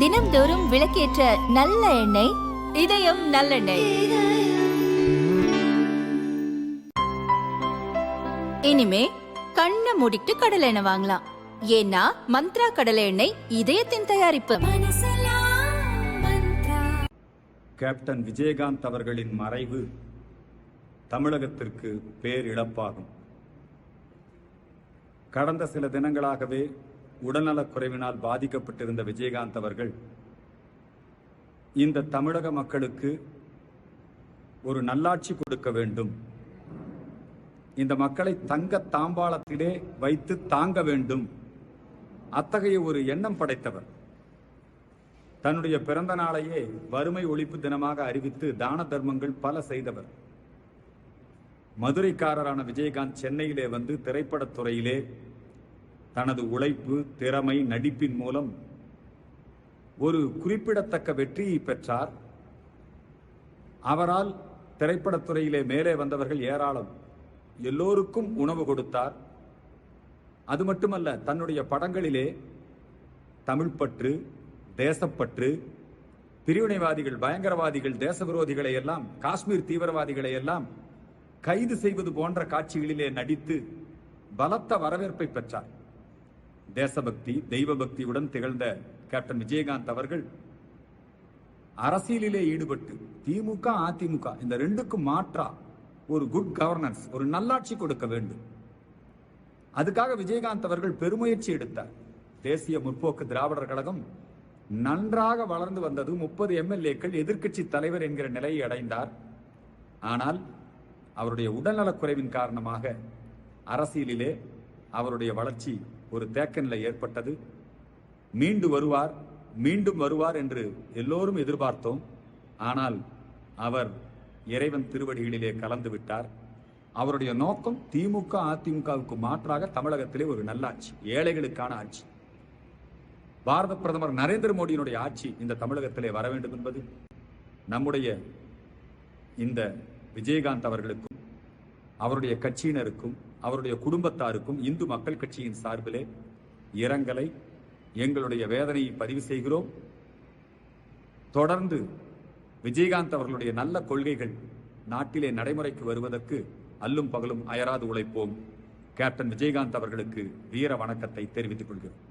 தினம்தோறும் விளக்கேற்ற நல்ல எண்ணெய் இதயம் நல்லெண்ணெய். இனிமே கண்ணை மூடிட்டு கடலை எண்ணெய் வாங்கலாம். ஏன்னா மந்த்ரா கடலை எண்ணெய் இதயத்தின் தயாரிப்பு. கேப்டன் விஜயகாந்த் அவர்களின் மறைவு தமிழகத்திற்கு பேரிழப்பாகும். கடந்த சில தினங்களாகவே உடல்நலக் குறைவினால் பாதிக்கப்பட்டிருந்த விஜயகாந்த் அவர்கள் இந்த தமிழக மக்களுக்கு ஒரு நல்லாட்சி கொடுக்க வேண்டும். இந்த மக்களை தங்க தாம்பாளத்திலே வைத்து தாங்க வேண்டும். அத்தகைய ஒரு எண்ணம் படைத்தவர். தன்னுடைய பிறந்த நாளையே வறுமை ஒழிப்பு தினமாக அறிவித்து தான தர்மங்கள் பல செய்தவர். மதுரைக்காரரான விஜயகாந்த் சென்னையிலே வந்து திரைப்படத் துறையிலே தனது உழைப்பு திறமை நடிப்பின் மூலம் ஒரு குறிப்பிடத்தக்க வெற்றியை பெற்றார். அவரால் திரைப்படத்துறையிலே மேலே வந்தவர்கள் ஏராளம். எல்லோருக்கும் உணவு கொடுத்தார். அது மட்டுமல்ல தன்னுடைய படங்களிலே தமிழ்ப்பற்று தேசப்பற்று பிரிவினைவாதிகள் பயங்கரவாதிகள் தேச விரோதிகளை எல்லாம் காஷ்மீர் தீவிரவாதிகளை எல்லாம் கைது செய்வது போன்ற காட்சிகளிலே நடித்து பலத்த வரவேற்பை பெற்றார். தேசபக்தி தெய்வ பக்தியுடன் திகழ்ந்த கேப்டன் விஜயகாந்த் அவர்கள் அரசியலிலே ஈடுபட்டு திமுக அதிமுக இந்த ரெண்டுக்கும் மாற்றா ஒரு குட் கவர்னன்ஸ் ஒரு நல்லாட்சி கொடுக்க வேண்டும். அதுக்காக விஜயகாந்த் அவர்கள் பெருமுயற்சி எடுத்தார். தேசிய முற்போக்கு திராவிடர் கழகம் நன்றாக வளர்ந்து வந்தது. முப்பது எம்எல்ஏக்கள் எதிர்க்கட்சி தலைவர் என்கிற நிலையை அடைந்தார். ஆனால் அவருடைய உடல்நலக் குறைவின் காரணமாக அரசியலிலே அவருடைய வளர்ச்சி ஒரு தேக்க நிலை ஏற்பட்டது. மீண்டு வருவார் மீண்டும் வருவார் என்று எல்லோரும் எதிர்பார்த்தோம். ஆனால் அவர் இறைவன் திருவடிகளிலே கலந்து விட்டார். அவருடைய நோக்கம் திமுக அதிமுகவுக்கு மாற்றாக தமிழகத்திலே ஒரு நல்லாட்சி ஏழைகளுக்கான ஆட்சி. பாரத பிரதமர் நரேந்திர மோடியினுடைய ஆட்சி இந்த தமிழகத்திலே வர வேண்டும் என்பது நம்முடைய இந்த விஜயகாந்த் அவர்களுக்கும் அவருடைய கட்சியினருக்கும் அவருடைய குடும்பத்தாருக்கும் இந்து மக்கள் கட்சியின் சார்பிலே இரங்கலை எங்களுடைய வேதனையை பதிவு செய்கிறோம். தொடர்ந்து விஜயகாந்த் அவர்களுடைய நல்ல கொள்கைகள் நாட்டிலே நடைமுறைக்கு வருவதற்கு அல்லும் பகலும் அயராது உழைப்போம். கேப்டன் விஜயகாந்த் அவர்களுக்கு வீர வணக்கத்தை தெரிவித்துக் கொள்கிறோம்.